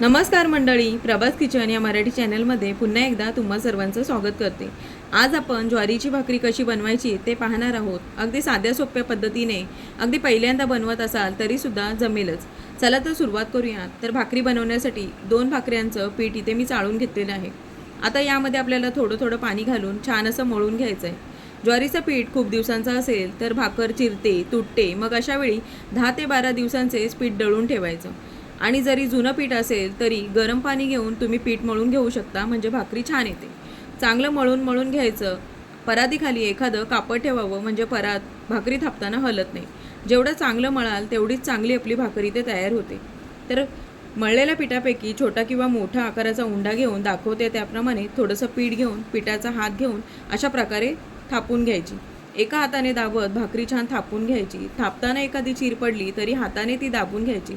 नमस्कार मंडळी प्रभास किचन या मराठी चॅनलमध्ये पुन्हा एकदा तुम्हा सर्वांचं स्वागत करते. आज आपण ज्वारीची भाकरी कशी बनवायची ते पाहणार आहोत. अगदी साध्या सोप्या पद्धतीने अगदी पहिल्यांदा बनवत असाल तरीसुद्धा जमेलच. चला तर सुरुवात करूयात. तर भाकरी बनवण्यासाठी दोन भाकऱ्यांचं पीठ इथे मी चाळून घेतलेलं आहे. आता यामध्ये आपल्याला थोडं थोडं पाणी घालून छान असं मळून घ्यायचं आहे ज्वारीचं पीठ खूप दिवसांचं असेल तर भाकर चिरते तुटते मग अशावेळी दहा ते बारा दिवसांचेच पीठ दळून ठेवायचं. आणि जरी जुनं पीठ असेल तरी गरम पाणी घेऊन तुम्ही पीठ मळून घेऊ शकता म्हणजे भाकरी छान येते. चांगलं मळून मळून घ्यायचं परातीखाली एखादं कापड ठेवावं म्हणजे परात भाकरी थापताना हलत नाही. जेवढं चांगलं मळाल तेवढीच चांगली आपली भाकरी ते तयार होते. तर मळलेल्या पिठापैकी छोटा किंवा मोठा आकाराचा उंडा घेऊन दाखवते त्याप्रमाणे थोडंसं पीठ घेऊन पिठाचा हात घेऊन अशा प्रकारे थापून घ्यायची. एका हाताने दाबत भाकरी छान थापून घ्यायची. थापताना एखादी चीर पडली तरी हाताने ती दाबून घ्यायची.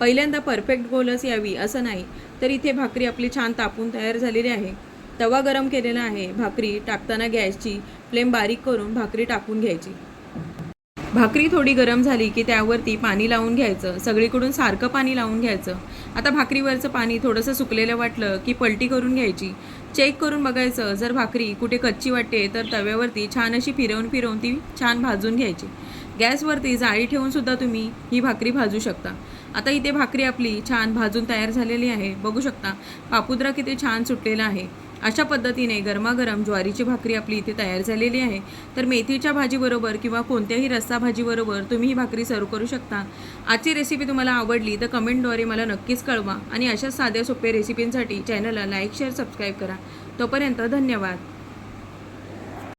पहिल्यांदा परफेक्ट गोलच यावी असं नाही तर इथे भाकरी आपली छान तापून तयार झालेली आहे. तवा गरम केलेला आहे. भाकरी टाकताना गॅसची फ्लेम बारीक करून भाकरी टाकून घ्यायची. भाकरी थोडी गरम झाली की त्यावरती पाणी लावून घ्यायचं सगळीकडून सारखं पाणी लावून घ्यायचं. आता भाकरीवरचं पाणी थोडंसं सुकलेलं वाटलं की पलटी करून घ्यायची. चेक करून बघायचं जर भाकरी कुठे कच्ची वाटते तर तव्यावरती छान अशी फिरवून फिरवून ती छान भाजून घ्यायची. गॅसवरती जाळी ठेवूनसुद्धा तुम्ही ही भाकरी भाजू शकता. आता इथे भाकरी आपली छान भाजून तयार झालेली आहे बघू शकता. पापुद्रा किती छान सुटलेला आहे. अशा पद्धतीने गरमागरम ज्वारीची भाकरी आपली इथे तयार झालेली आहे. तर मेथीच्या भाजीबरोबर किंवा कोणत्याही रस्सा भाजीबरोबर तुम्ही ही भाकरी सर्व करू शकता. आजची रेसिपी तुम्हाला आवडली तर कमेंटद्वारे मला नक्कीच कळवा आणि अशाच साध्या सोप्या रेसिपींसाठी चॅनलला लाईक शेअर सबस्क्राईब करा. तोपर्यंत धन्यवाद.